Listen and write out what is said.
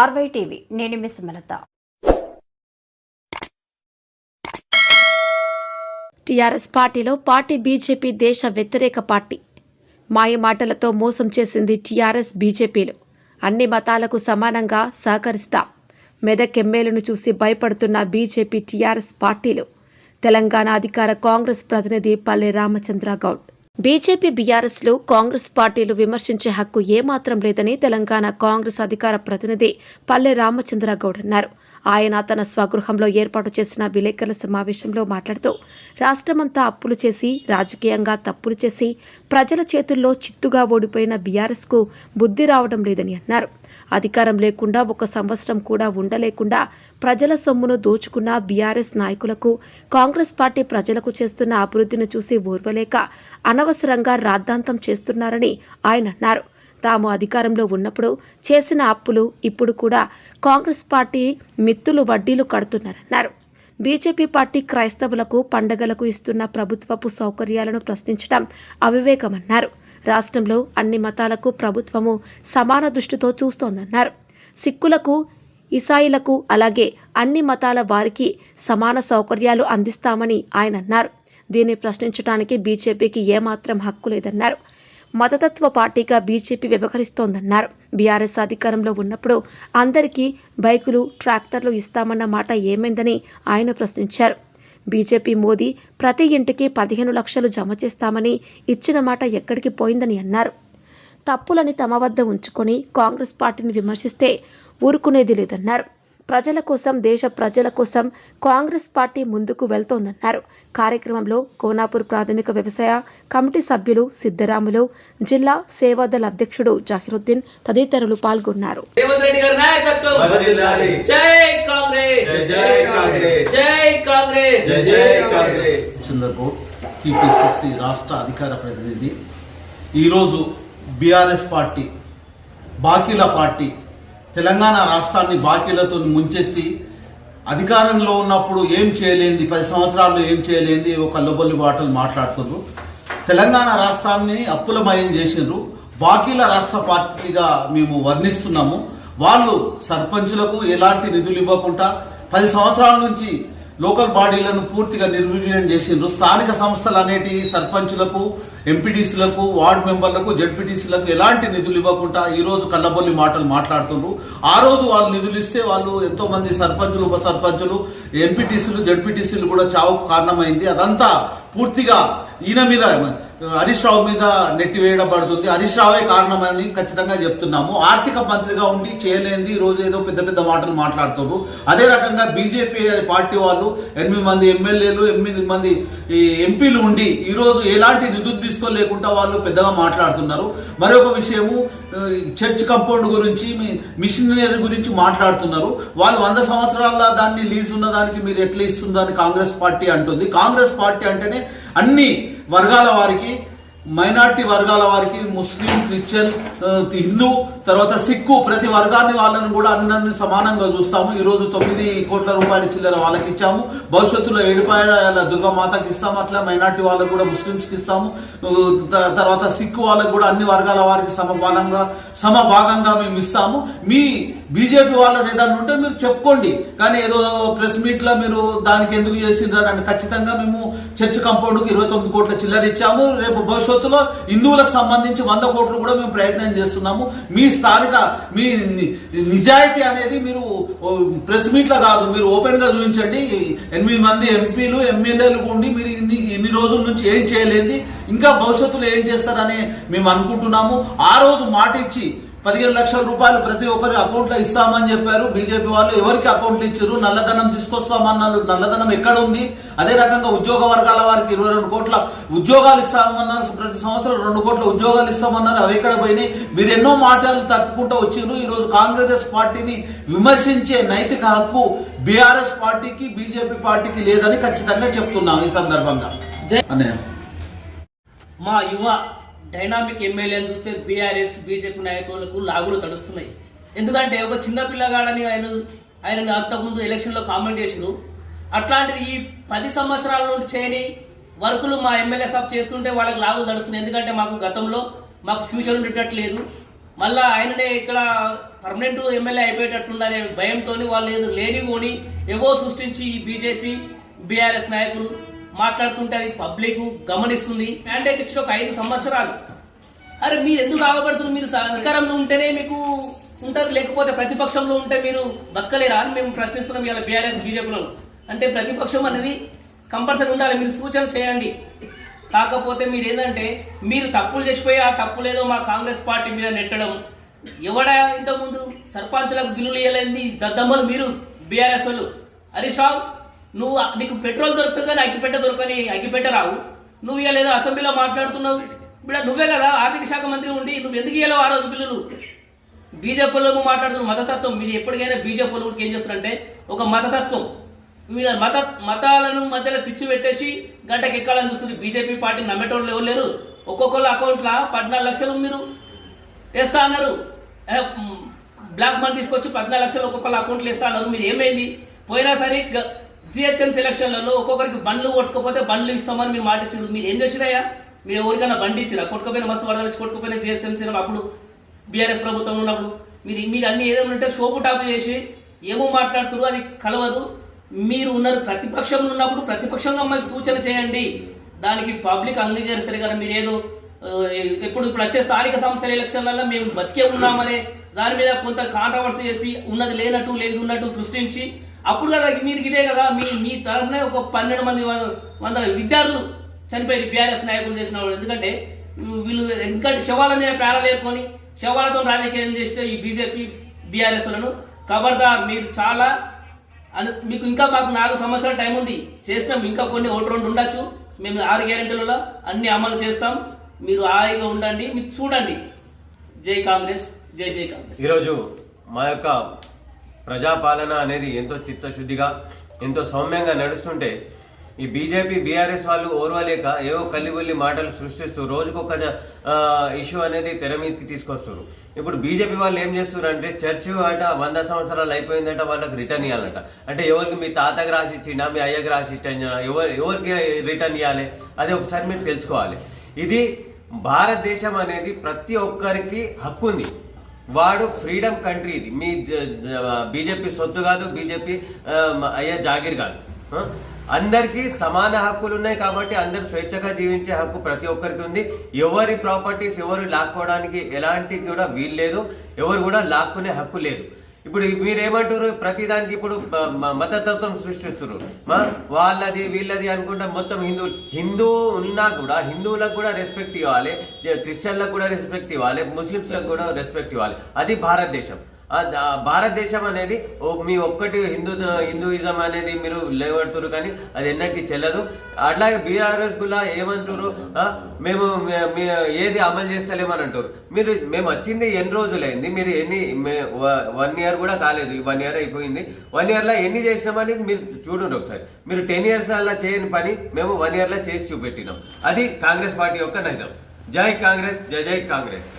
RY TV. నేను మీ Sumalatha. TRS పార్టీలో పార్టీ బీజేపీ దేశ వ్యతిరేక పార్టీ. మాయ మాటలతో మోసం చేసింది టీఆర్ఎస్ బీజేపీలు. అన్ని మతాలకు సమానంగా సహకరిస్తాం. మెదక్ ఎమ్మెల్యేను చూసి భయపడుతున్న బీజేపీ టీఆర్ఎస్ పార్టీలు. తెలంగాణ అధికార కాంగ్రెస్ ప్రతినిధి పల్లె రామచంద్ర గౌడ్ బీజేపీ బీఆర్ఎస్లు కాంగ్రెస్ పార్టీలు విమర్శించే హక్కు ఏమాత్రం లేదని తెలంగాణ కాంగ్రెస్ అధికార ప్రతినిధి పల్లె రామచంద్ర గౌడ్ అన్నారు. ఆయన తన స్వగృహంలో ఏర్పాటు చేసిన విలేకరుల సమావేశంలో మాట్లాడుతూ రాష్ట్రమంతా అప్పులు చేసి రాజకీయంగా తప్పులు చేసి ప్రజల చేతుల్లో చిత్తుగా ఓడిపోయిన బీఆర్ఎస్కు బుద్ధి రావడం లేదని అన్నారు. అధికారం లేకుండా ఒక సంవత్సరం కూడా ఉండలేకుండా ప్రజల సొమ్మును దోచుకున్న బీఆర్ఎస్ నాయకులకు కాంగ్రెస్ పార్టీ ప్రజలకు చేస్తున్న అభివృద్ధిని చూసి ఓర్వలేక అనవసరంగా రాద్ధాంతం చేస్తున్నారని ఆయన అన్నారు. తాము అధికారంలో ఉన్నప్పుడు చేసిన అప్పులు ఇప్పుడు కూడా కాంగ్రెస్ పార్టీ మిత్తులు వడ్డీలు కడుతున్నారన్నారు. బీజేపీ పార్టీ క్రైస్తవులకు పండగలకు ఇస్తున్న ప్రభుత్వపు సౌకర్యాలను ప్రశ్నించడం అవివేకమన్నారు. రాష్ట్రంలో అన్ని మతాలకు ప్రభుత్వము సమాన దృష్టితో చూస్తోందన్నారు. సిక్కులకు ఇసాయిలకు అలాగే అన్ని మతాల వారికి సమాన సౌకర్యాలు అందిస్తామని ఆయన అన్నారు. దీన్ని ప్రశ్నించడానికి బీజేపీకి ఏమాత్రం హక్కు లేదన్నారు. మతతత్వ పార్టీగా బీజేపీ వ్యవహరిస్తోందన్నారు. బీఆర్ఎస్ అధికారంలో ఉన్నప్పుడు అందరికీ బైకులు ట్రాక్టర్లు ఇస్తామన్న మాట ఏమైందని ఆయన ప్రశ్నించారు. బీజేపీ మోదీ ప్రతి ఇంటికి పదిహేను లక్షలు జమ చేస్తామని ఇచ్చిన మాట ఎక్కడికి పోయిందని అన్నారు. తప్పులని తమ వద్ద ఉంచుకొని కాంగ్రెస్ పార్టీని విమర్శిస్తే ఊరుకునేది లేదన్నారు. ప్రజల కోసం దేశ ప్రజల కోసం కాంగ్రెస్ పార్టీ ముందుకు వెళ్తోందన్నారు. కార్యక్రమంలో కోనాపూర్ ప్రాథమిక వ్యవసాయ కమిటీ సభ్యులు సిద్ధరాములు జిల్లా సేవాదళ అధ్యక్షుడు జహీరుద్దీన్ తదితరులు పాల్గొన్నారు. రేవంత్ రెడ్డి గారి నాయకత్వం! వర్ధిల్లాలి. జై కాంగ్రెస్! జై జై కాంగ్రెస్. జై కాంగ్రెస్! జై జై కాంగ్రెస్! చంద్రగౌడ్ టీపీసీసీ రాష్ట్ర అధికార ప్రతినిధి ఈరోజు బీఆర్ఎస్ పార్టీ బాకీల పార్టీ తెలంగాణ రాష్ట్రాన్ని బాకీలతో ముంచెత్తి అధికారంలో ఉన్నప్పుడు ఏం చేయలేంది పది సంవత్సరాల్లో ఏం చేయలేంది ఒక లొబొల్లి బాటలు మాట్లాడుతున్నారు తెలంగాణ రాష్ట్రాన్ని అప్పులమయం చేసిండ్రు. బాకీల రాష్ట్ర పార్టీగా మేము వర్ణిస్తున్నాము. వాళ్ళు సర్పంచులకు ఎలాంటి నిధులు ఇవ్వకుండా పది సంవత్సరాల నుంచి లోకల్ బాడీలను పూర్తిగా నిర్వీర్యం చేసిండ్రు. స్థానిక సంస్థలు అనేటి సర్పంచులకు ఎంపీటీసీలకు వార్డు మెంబర్లకు జడ్పీటీసీలకు ఎలాంటి నిధులు ఇవ్వకుండా ఈరోజు రోజు మాటలు మాట్లాడుతుండ్రు. ఆ రోజు వాళ్ళు నిధులు ఇస్తే వాళ్ళు ఎంతో మంది సర్పంచులు ఉప సర్పంచులు ఎంపీటీసీలు జడ్పీటీసీలు కూడా చావుకు కారణమైంది. అదంతా పూర్తిగా ఈయన మీద హరీష్ రావు మీద నెట్టివేయబడుతుంది హరీష్ రావే కారణమని ఖచ్చితంగా చెప్తున్నాము. ఆర్థిక మంత్రిగా ఉండి చేయలేని రోజు ఏదో పెద్ద పెద్ద మాటలు మాట్లాడుతున్నారు. అదే రకంగా బీజేపీ పార్టీ వాళ్ళు ఎనిమిది మంది ఎమ్మెల్యేలు ఎనిమిది మంది ఈ ఎంపీలు ఉండి ఈరోజు ఎలాంటి నిధులు తీసుకోలేకుండా వాళ్ళు పెద్దగా మాట్లాడుతున్నారు. మరొక విషయము చర్చ్ కంపౌండ్ గురించి మీ- మిషనరీ గురించి మాట్లాడుతున్నారు. వాళ్ళు వంద సంవత్సరాల దాన్ని లీజ్ ఉన్న దానికి మీరు ఎట్లా ఇస్తుందని కాంగ్రెస్ పార్టీ అంటుంది. కాంగ్రెస్ పార్టీ అంటేనే అన్ని వర్గాల వారికి మైనార్టీ వర్గాల వారికి ముస్లిం క్రిస్టియన్ హిందూ తర్వాత సిక్కు ప్రతి వర్గాన్ని వాళ్ళని కూడా అన్నీ సమానంగా చూస్తాము. ఈరోజు తొమ్మిది కోట్ల రూపాయల చిల్లర వాళ్ళకి ఇచ్చాము. భవిష్యత్తులో ఏడుపాయల దుర్గామాతకి ఇస్తాము. అట్లా మైనార్టీ వాళ్ళకు కూడా ముస్లింస్కి ఇస్తాము. తర్వాత సిక్కు వాళ్ళకు కూడా అన్ని వర్గాల వారికి సమభాగంగా సమభాగంగా మేము ఇస్తాము. మీ బీజేపీ వాళ్ళది ఏదన్నా ఉంటే మీరు చెప్పుకోండి. కానీ ఏదో ప్రెస్ మీట్లో మీరు దానికి ఎందుకు చేసిండ్రు అని ఖచ్చితంగా మేము చర్చ్ కంపౌండ్కి ఇరవై తొమ్మిది కోట్ల చిల్లర ఇచ్చాము. రేపు భవిష్యత్తులో హిందువులకు సంబంధించి వంద కోట్లు కూడా మేము ప్రయత్నం చేస్తున్నాము. మీ స్థానిక మీ నిజాయితీ అనేది మీరు ప్రెస్ మీట్లో కాదు. మీరు ఓపెన్గా చూపించండి. ఎనిమిది మంది ఎంపీలు ఎమ్మెల్యేలు ఉండి మీరు ఇన్ని ఇన్ని రోజుల నుంచి ఏం చేయలేదు. ఇంకా భవిష్యత్తులో ఏం చేస్తారని మేము అనుకుంటున్నాము. ఆ రోజు మాట ఇచ్చి పదిహేను లక్షల రూపాయలు ప్రతి ఒక్కరి అకౌంట్లో ఇస్తామని చెప్పారు. బీజేపీ వాళ్ళు ఎవరికి అకౌంట్లు ఇచ్చారు? నల్లధనం తీసుకొస్తామన్నారు. నల్లధనం ఎక్కడ ఉంది? అదే రకంగా ఉద్యోగ వర్గాల వారికి ఇరవై రెండు కోట్ల ఉద్యోగాలు ఇస్తామన్నారు. ప్రతి సంవత్సరం రెండు కోట్ల ఉద్యోగాలు ఇస్తామన్నారు. అవి ఎక్కడ పోయినాయి? మీరు ఎన్నో మాటలు తప్పుకుంటూ వచ్చిండ్రు ఈ రోజు కాంగ్రెస్ పార్టీని విమర్శించే నైతిక హక్కు బీఆర్ఎస్ పార్టీకి బీజేపీ పార్టీకి లేదని ఖచ్చితంగా చెప్తున్నాం ఈ సందర్భంగా. అన్నయ్య. మా యువ డైనామిక్ ఎమ్మెల్యేలు చూస్తే బీఆర్ఎస్ బీజేపీ నాయకులకు లాగులు తడుస్తున్నాయి. ఎందుకంటే ఒక చిన్న పిల్లగాడని ఆయన ఆయన అంతకుముందు ఎలక్షన్లో కామెంట్ చేసిరు అట్లాంటిది ఈ పది సంవత్సరాల నుండి చేయని వర్కులు మా ఎమ్మెల్యే సబ్ చేస్తుంటే వాళ్ళకి లాగులు తడుస్తున్నాయి. ఎందుకంటే మాకు గతంలో మాకు ఫ్యూచర్ ఉండేటట్లేదు మళ్ళా ఆయననే ఇక్కడ పర్మనెంట్ ఎమ్మెల్యే అయిపోయేటట్టుందనే భయంతో వాళ్ళు ఏదో లేనిపోని ఏవో సృష్టించి ఈ బీజేపీ బీఆర్ఎస్ నాయకులు మాట్లాడుతుంటే అది పబ్లిక్ గమనిస్తుంది. మ్యాండేట్ ఇచ్చిన ఒక ఐదు సంవత్సరాలు. అరే మీరు ఎందుకు ఆగబడుతున్నారు? మీరు అధికారంలో ఉంటేనే మీకు ఉంటారు లేకపోతే ప్రతిపక్షంలో ఉంటే మీరు బతకలేరా అని మేము ప్రశ్నిస్తున్నాం ఇలా బీఆర్ఎస్ బీజేపీలో. అంటే ప్రతిపక్షం అనేది కంపల్సరీ ఉండాలి. మీరు సూచన చేయండి. కాకపోతే మీరు ఏంటంటే మీరు తప్పులు చేసిపోయి ఆ తప్పులేదో మా కాంగ్రెస్ పార్టీ మీద నెట్టడం. ఎవడా ఇంతకుముందు? సర్పంచులకు బిల్లులు ఇవ్వలేని దద్దమ్మలు మీరు బీఆర్ఎస్ వాళ్ళు. హరీష్ రావు నువ్వు నీకు పెట్రోల్ దొరుకుతుంది అగ్గిపెట్ట దొరకని అగ్గిపెట్ట రావు. నువ్వు ఇవ్వలేదు అసెంబ్లీలో మాట్లాడుతున్నావు. ఇప్పుడు నువ్వే కదా ఆర్థిక శాఖ మంత్రి ఉండి నువ్వు ఎందుకు ఇవ్వలేవు ఆ రోజు బిల్లులు? బీజేపీలో మాట్లాడుతున్న మతతత్వం మీరు ఎప్పటికైనా బీజేపీలో ఏం చేస్తారంటే ఒక మతతత్వం. మీద మత మతాలను మధ్యలో చిచ్చు పెట్టేసి గంటకి ఎక్కాలని చూస్తుంది బీజేపీ పార్టీ. నమ్మేటోళ్ళు ఎవరు లేరు? ఒక్కొక్కళ్ళ అకౌంట్లో పద్నాలుగు లక్షలు మీరు వేస్తా అన్నారు. బ్లాక్ మనీ తీసుకొచ్చి పద్నాలుగు లక్షలు ఒక్కొక్కళ్ళ అకౌంట్లు వేస్తా అన్నారు. మీరు ఏమైంది? పోయినా సరే జిహెచ్ఎం సెలక్షన్లలో ఒక్కొక్కరికి బండ్లు కొట్టుకపోతే బండ్లు ఇస్తామని మీరు మాట ఇచ్చారు. మీరు ఏం చేసిరయ్యా? మీరు ఎవరికైనా బండి ఇచ్చిరా? కొట్టుకోపోయిన మస్తు వరదలు కొట్టుకోపోయిన జిహెచ్ఎం అప్పుడు బీఆర్ఎస్ ప్రభుత్వం ఉన్నప్పుడు మీరు మీరు అన్ని ఏదైనా ఉంటే షోపు టాప్ చేసి ఏమో మాట్లాడుతున్నారు అది కలవదు. మీరు ఉన్నారు ప్రతిపక్షంలో ఉన్నప్పుడు ప్రతిపక్షంగా మాకు సూచన చేయండి. దానికి పబ్లిక్ అంగీకరిస్తారు కదా మీరు ఏదో ఎప్పుడు ఇప్పుడు వచ్చే స్థానిక సంస్థల ఎలక్షన్లలో మేము బతికే ఉన్నామనే దాని మీద కొంత కాంట్రవర్సీ చేసి ఉన్నది లేనట్టు లేదు ఉన్నట్టు సృష్టించి అప్పుడు కదా మీరు ఇదే కదా మీ మీ తరఫున ఒక పన్నెండు మంది వంద వందల విద్యార్థులు చనిపోయింది బీఆర్ఎస్ నాయకులు చేసిన వాళ్ళు. ఎందుకంటే వీళ్ళు ఎందుకంటే శవాల మీద ప్రాణాలు ఏర్కొని శవాలతో రాజకీయం చేస్తే ఈ బీజేపీ బీఆర్ఎస్లను ఖబర్దార్ మీరు చాలా అను- మీకు ఇంకా మాకు నాలుగు సంవత్సరాల టైం ఉంది. చేసినాం ఇంకా కొన్ని ఒకటి రెండు ఉండొచ్చు. మేము ఆరు గ్యారెంటీలలో అన్ని అమలు చేస్తాం. మీరు హాయిగా ఉండండి మీరు చూడండి. జై కాంగ్రెస్ జై జై కాంగ్రెస్. ఈరోజు మా యొక్క ప్రజాపాలన అనేది ఎంతో చిత్తశుద్ధిగా ఎంతో సౌమ్యంగా నడుస్తుంటే ఈ బీజేపీ బీఆర్ఎస్ వాళ్ళు ఓర్వలేక ఏవో కల్లిబుల్లి మాటలు సృష్టిస్తూ రోజుకొక ఇష్యూ అనేది తెర మీదకి తీసుకొస్తారు ఇప్పుడు బీజేపీ వాళ్ళు ఏం చేస్తున్నారు అంటే చర్చ్ అట వంద సంవత్సరాలు అయిపోయిందంట వాళ్ళకి రిటర్న్ ఇవ్వాలంట అంటే ఎవరికి మీ తాతకి రాసి ఇచ్చిండా మీ అయ్యకి రాసి ఇచ్చిండా ఎవరు ఎవరికి రిటర్న్ ఇవ్వాలి అది ఒకసారి మీరు తెలుసుకోవాలి. ఇది భారతదేశం అనేది ప్రతి ఒక్కరికి హక్కు ఉంది వాడు ఫ్రీడమ్ కంట్రీ ఇది. మీ బీజేపీ సొత్తు కాదు బీజేపీ అయ్యే జాగీర్ కాదు. అందరికీ సమాన హక్కులు ఉన్నాయి కాబట్టి అందరు స్వేచ్ఛగా జీవించే హక్కు ప్రతి ఒక్కరికి ఉంది. ఎవరి ప్రాపర్టీస్ ఎవరు లాక్కోవడానికి ఎలాంటి కూడా వీలు లేదు ఎవరు కూడా లాక్కునే హక్కు లేదు. ఇప్పుడు మీరేమంటారు ప్రతిదానికి ఇప్పుడు మతతత్వం సృష్టిస్తున్నారు మా- వాళ్ళది వీళ్ళది అనుకుంటా మొత్తం హిందూ హిందూ ఉన్నా కూడా హిందువులకు కూడా రెస్పెక్ట్ ఇవ్వాలి క్రిస్టియన్లకు కూడా రెస్పెక్ట్ ఇవ్వాలి ముస్లిమ్స్లకు కూడా రెస్పెక్ట్ ఇవ్వాలి. అది భారతదేశం. భారతదేశం అనేది మీ ఒక్కటి హిందూ హిందూయిజం అనేది మీరు లేవడుతున్నారు కానీ అది ఎన్నటికీ చెల్లదు. అట్లాగే బీఆర్ఎస్ కూడా ఏమంటారు మేము ఏది అమలు చేస్తలేమని అంటారు మీరు మేము వచ్చింది ఎన్ని రోజులైంది మీరు ఎన్ని వన్ ఇయర్ కూడా కాలేదు. వన్ ఇయర్ అయిపోయింది. వన్ ఇయర్లో ఎన్ని చేసినామని మీరు చూడండి ఒకసారి. మీరు టెన్ ఇయర్స్ అలా చేయని పని మేము వన్ ఇయర్లో చేసి చూపెట్టినాం. అది కాంగ్రెస్ పార్టీ యొక్క నిజం. జై కాంగ్రెస్ జై జై కాంగ్రెస్.